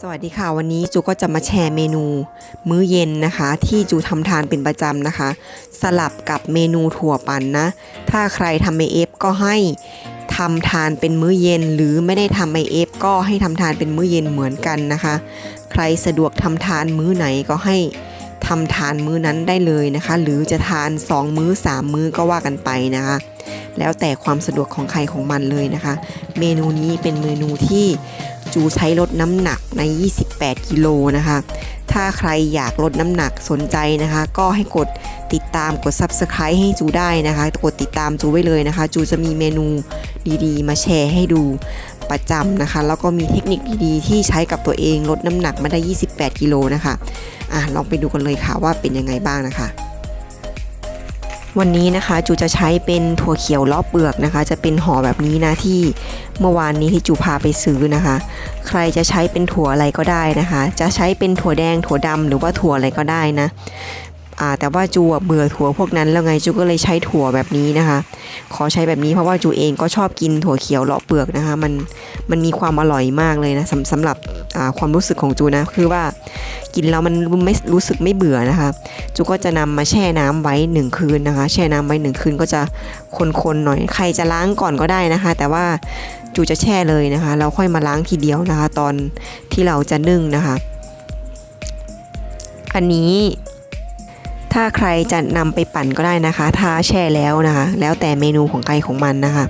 สวัสดีค่ะวันนี้จูก็จะมาแชร์เมนู มื้อเย็นนะคะ ที่จูทำทานเป็นประจำนะคะ สลับกับเมนูถั่วปั่นนะ ถ้าใครทำไอเอฟก็ให้ทำทานเป็นมื้อเย็น หรือไม่ได้ทำไอเอฟก็ให้ทำทานเป็นมื้อเย็นเหมือนกันนะคะ ใครสะดวกทำทานมื้อไหนก็ให้ทำทานมื้อนั้นได้เลยนะคะ หรือจะทาน 2 มื้อ 3 มื้อก็ว่ากันไปนะคะ แล้วแต่ความสะดวกของใครของมันเลยนะคะ เมนูนี้เป็นเมนูที่ จูใช้ลดน้ำหนักใน 28 กิโลนะคะ ถ้าใครอยากลดน้ำหนักสนใจนะคะ ก็ให้กดติดตามกด Subscribe ให้จูได้นะคะ กดติดตามจูไว้เลยนะคะ จูจะมีเมนูดีๆ มาแชร์ให้ดูประจำนะคะ แล้วก็มีเทคนิคดีๆ ที่ใช้กับตัวเองลดน้ำหนักมาได้ 28 กิโลนะคะอะลองไปดูกันเลยค่ะว่าเป็นยังไงบ้างนะคะวันนี้นะคะจูจะใช้เป็นถั่วเขียวล้อเปลือกนะคะ จะเป็นห่อแบบนี้นะที่ เมื่อวานนี้ที่จูพาไปซื้อนะคะ ใครจะใช้เป็นถั่วอะไรก็ได้นะคะ จะใช้เป็นถั่วแดงถั่วดำหรือว่าถั่วอะไรก็ได้นะแต่ว่าจูเบื่อถั่วพวกนั้นแล้วไงจูก็เลยใช้ถั่วแบบนี้นะคะ ขอใช้แบบนี้เพราะว่าจูเองก็ชอบกินถั่วเขียวเลาะเปลือกนะคะ มันมันมีความอร่อยมากเลยนะสำสำหรับความรู้สึกของจูนะคือว่ากินแล้วมันไม่รู้สึกไม่เบื่อนะคะ จูก็จะนำมาแช่น้ำไว้หนึ่งคืนนะคะ แช่น้ำไว้หนึ่งคืนก็จะคนๆหน่อยใครจะล้างก่อนก็ได้นะคะ แต่ว่า จูจะแช่เลยนะคะ เราค่อยมาล้างทีเดียวนะคะ ตอนที่เราจะนึ่งนะคะ อันนี้ถ้าใครจะนำไปปั่นก็ได้นะคะ ถ้าแช่แล้วนะคะ แล้วแต่เมนูของใครของมันนะคะ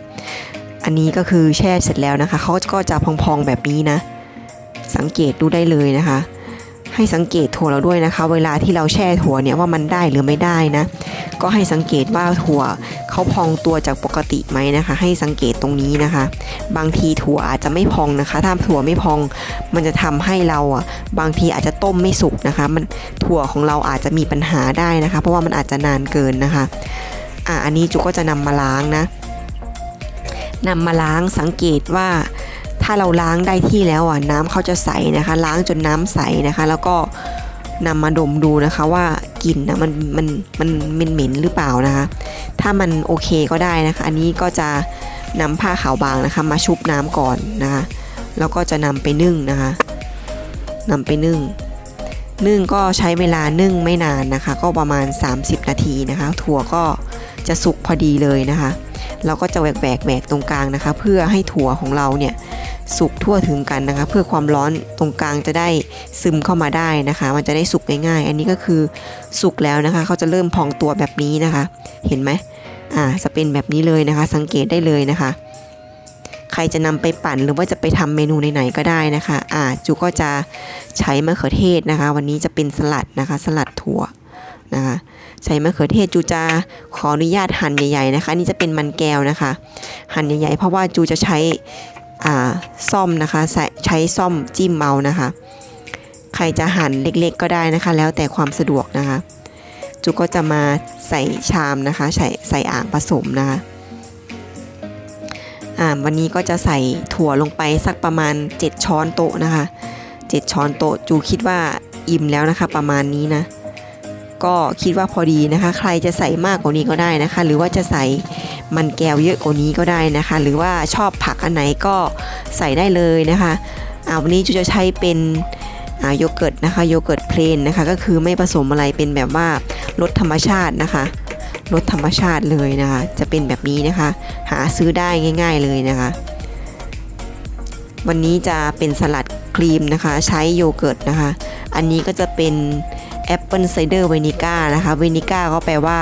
อันนี้ก็คือแช่เสร็จแล้วนะคะ เขาก็จะพองๆแบบนี้นะ สังเกตดูได้เลยนะคะ ให้สังเกตถั่วเราด้วยนะคะ เวลาที่เราแช่ถั่วเนี่ยว่ามันได้หรือไม่ได้นะ ก็ให้สังเกตว่าถั่วเขาพองตัวจากปกติไหมนะคะ ให้สังเกตตรงนี้นะคะ บางทีถั่วอาจจะไม่พองนะคะ ถ้าถั่วไม่พอง มันจะทำให้เราอะบางทีอาจจะต้มไม่สุกนะคะ มันถั่วของเราอาจจะมีปัญหาได้นะคะ เพราะว่ามันอาจจะนานเกินนะคะอะอันนี้จุก็จะนำมาล้างนะนำมาล้างสังเกตว่า ถ้าเราล้างได้ที่แล้วอะน้ำเขาจะใสนะคะ ล้างจนน้ำใสนะคะ แล้วก็นำมาดมดูนะคะว่ากลิ่นนะมันมันมันเหม็นหรือเปล่านะคะ ถ้ามันโอเคก็ได้นะคะ อันนี้ก็จะนำผ้าขาวบางนะคะ มาชุบน้ำก่อนนะคะ แล้วก็จะนำไปนึ่งนะคะนำไปนึ่ง นึ่งก็ใช้เวลานึ่งไม่นานนะคะ ก็ประมาณ 30 นาทีนะคะ ถั่วก็จะสุกพอดีเลยนะคะ เราก็จะแหวกแหวกแหวกตรงกลางนะคะ เพื่อให้ถั่วของเราเนี่ย สุกทั่วถึงกันนะคะ เพื่อความร้อนตรงกลางจะได้ซึมเข้ามาได้นะคะ มันจะได้สุกง่ายๆ อันนี้ก็คือสุกแล้วนะคะ เขาจะเริ่มพองตัวแบบนี้นะคะ เห็นไหมอ่าจะเป็นแบบนี้เลยนะคะ สังเกตได้เลยนะคะ ใครจะนำไปปั่นหรือว่าจะไปทำเมนูไหนๆก็ได้นะคะอ่าจูก็จะใช้มะเขือเทศนะคะ วันนี้จะเป็นสลัดนะคะ สลัดถั่วนะคะใช้มะเขือเทศจูจะขออนุญาตหั่นใหญ่ๆนะคะนี่จะเป็นมันแก้วนะคะ หั่นใหญ่ๆเพราะว่าจูจะใช้ ซ่อมนะคะใช้ใช้ซ่อมจิ้มเมานะคะ ใครจะหั่นเล็กๆก็ได้นะคะ แล้วแต่ความสะดวกนะคะจูก็จะมาใส่ชามนะคะใส่ใส่อ่างผสมนะคะวันนี้ก็จะใส่ถั่วลงไปสักประมาณ 7 ช้อนโต๊ะนะคะ 7 ช้อนโต๊ะจูคิดว่าอิ่มแล้วนะคะประมาณนี้นะก็คิดว่าพอดีนะคะ ใครจะใส่มากกว่านี้ก็ได้นะคะ หรือว่าจะใส่ มันแก้วเยอะกว่านี้ก็ได้นะคะ หรือว่าชอบผักอันไหนก็ใส่ได้เลยนะคะอาวันนี้จูจะใช้เป็นโยเกิร์ตนะคะโยเกิร์ตเพลนนะคะ ก็คือไม่ผสมอะไรเป็นแบบว่ารสธรรมชาตินะคะรสธรรมชาติเลยนะคะ จะเป็นแบบนี้นะคะ หาซื้อได้ง่าย ๆเลยนะคะ วันนี้จะเป็นสลัดครีมนะคะ ใช้โยเกิร์ตนะคะ อันนี้ก็จะเป็นแอปเปิลไซเดอร์เวนิก้านะคะเวนิก้าก็แปลว่า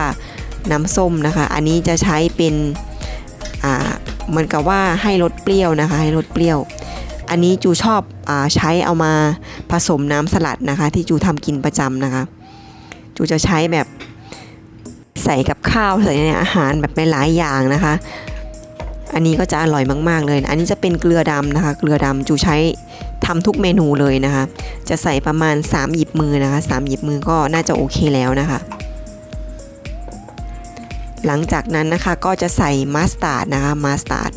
น้ำส้มนะคะ อันนี้จะใช้เป็นอ่าเหมือนกับว่าให้รสเปรี้ยวนะคะ ให้รสเปรี้ยว อันนี้จูชอบอใช้เอามาผสมน้ำสลัดนะคะ ที่จูทำกินประจำนะคะ จูจะใช้แบบใส่กับข้าวใส่ในอาหารแบบหลายอย่างนะคะ อันนี้ก็จะอร่อยมากๆเลย อันนี้จะเป็นเกลือดำนะคะ เกลือดำจูใช้ทำทุกเมนูเลยนะคะ จะใส่ประมาณ 3 หยิบมือนะคะ 3 หยิบมือก็น่าจะโอเคแล้วนะคะ หลังจากนั้นนะคะก็จะใส่มัสตาร์ดนะคะมัสตาร์ด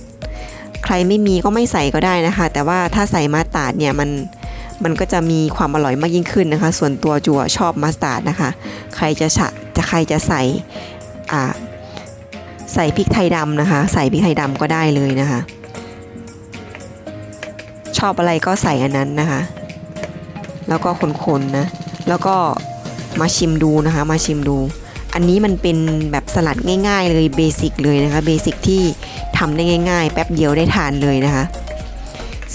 ใครไม่มีก็ไม่ใส่ก็ได้นะคะ แต่ว่าถ้าใส่มัสตาร์ดเนี่ยมันมันก็จะมีความอร่อยมากยิ่งขึ้นนะคะ ส่วนตัวจัวชอบมัสตาร์ดนะคะ ใครจะฉะจะใครจะใส่อ่าใส่พริกไทยดำนะคะ ใส่พริกไทยดำก็ได้เลยนะคะ ชอบอะไรก็ใส่อันนั้นนะคะ แล้วก็คนๆนะ แล้วก็มาชิมดูนะคะ มาชิมดู อันนี้มันเป็นแบบสลัดง่ายๆเลยเบสิกเลยนะคะเบสิกที่ทำได้ง่ายๆ แป๊บเดียวได้ทานเลยนะคะ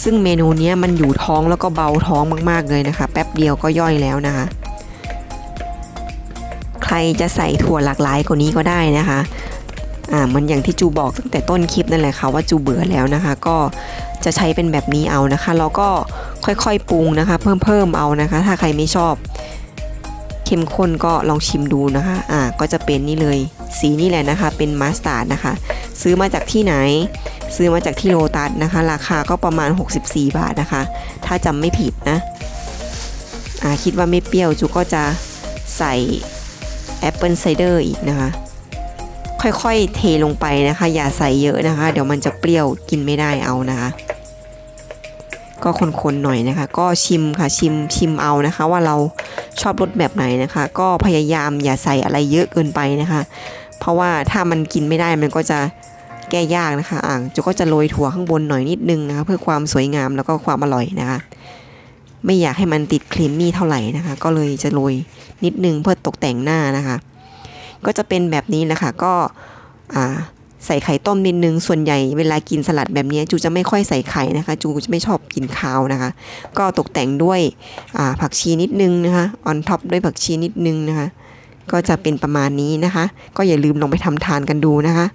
ซึ่งเมนูเนี้ยมันอยู่ท้องแล้วก็เบาท้องมากๆเลยนะคะ แป๊บเดียวก็ย่อยแล้วนะคะ ใครจะใส่ถั่วหลากหลายกว่านี้ก็ได้นะคะอ่ามันอย่างที่จูบอกตั้งแต่ต้นคลิปนั่นแหละค่ะว่าจูเบื่อแล้วนะคะ ก็จะใช้เป็นแบบนี้เอานะคะแล้วก็ค่อยๆปรุงนะคะ เพิ่มเพิ่มเอานะคะ ถ้าใครไม่ชอบ เข้มข้นก็ลองชิมดูนะคะ อ่า ก็จะเป็นนี่เลย สีนี่แหละนะคะ เป็นมัสตาร์ดนะคะ ซื้อมาจากที่ไหน ซื้อมาจากที่โลตัสนะคะ ราคาก็ประมาณ 64 บาทนะคะ ถ้าจำไม่ผิดนะ อ่า คิดว่าไม่เปรี้ยวจูก็จะใส่แอปเปิลไซเดอร์อีกนะคะ ค่อยๆเทลงไปนะคะ อย่าใส่เยอะนะคะ เดี๋ยวมันจะเปรี้ยวกินไม่ได้เอานะคะ ก็คนๆหน่อยนะคะ ก็ชิมค่ะชิมชิมเอานะคะ ว่าเราชอบรสแบบไหนนะคะ ก็พยายามอย่าใส่อะไรเยอะเกินไปนะคะ เพราะว่าถ้ามันกินไม่ได้มันก็จะแก้ยากนะคะอ่างจูก็จะโรยถั่วข้างบนหน่อยนิดนึงนะคะเพื่อความสวยงามแล้วก็ความอร่อยนะคะ ไม่อยากให้มันติดครีมมี่เท่าไหร่นะคะ ก็เลยจะโรยนิดนึงเพื่อตกแต่งหน้านะคะ ก็จะเป็นแบบนี้นะคะก็อ่า ใส่ไข่ต้มนิดนึง ส่วนใหญ่เวลากินสลัดแบบนี้จูจะไม่ค่อยใส่ไข่นะคะ จูจะไม่ชอบกินข้าวนะคะ ก็ตกแต่งด้วยผักชีนิดนึงนะคะออนท็อปด้วยผักชีนิดนึงนะคะ ก็จะเป็นประมาณนี้นะคะ ก็อย่าลืมลองไปทำทานกันดูนะคะ